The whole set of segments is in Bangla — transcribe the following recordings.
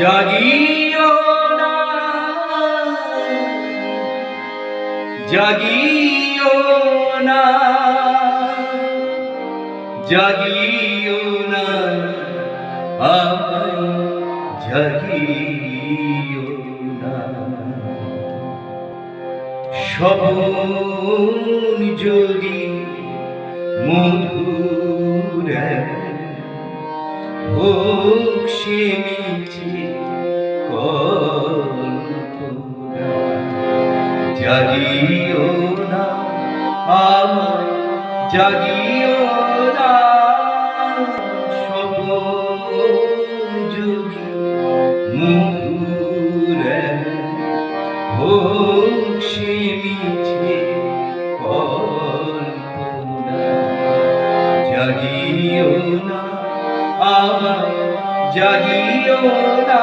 জাগিও না। জাগিও না। জাগিও না। আমায় জাগিও না। স্বপন যদি মধুর হোক সে আমার জাগিও না। যদি মধুর হোক সে মিছে কল্পনা। জাগিও না আমার জাগিও না।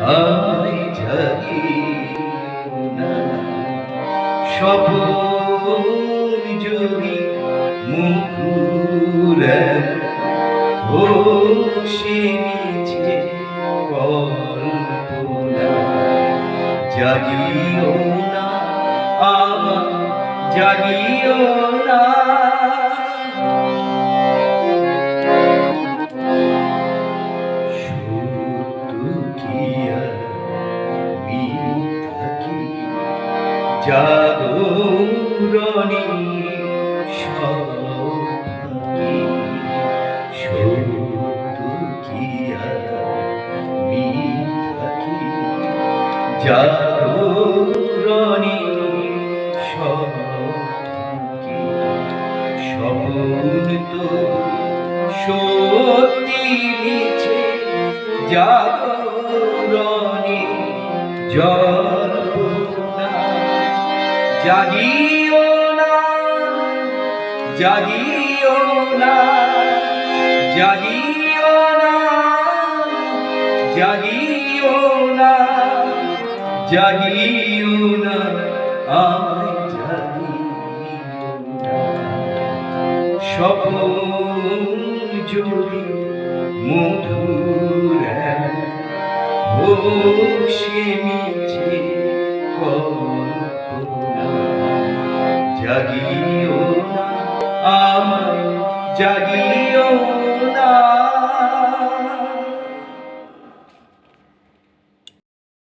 আমি জাগিও না স্বপ্ন যদি সে কল্পনা জাগিও না আমার জাগিও না। জাগরণী সত্য কি আর মিথ্যা কি? জাগরণী স্বপন তো সত্যি মিছে জাগরণে জল্পনা জাগিও না জাগিও না জাগিও না জাগিও না জাগিও না না। স্বপ্ন যদি মধুর হোক সে মিছে জাগিও না আমার জাগিও না।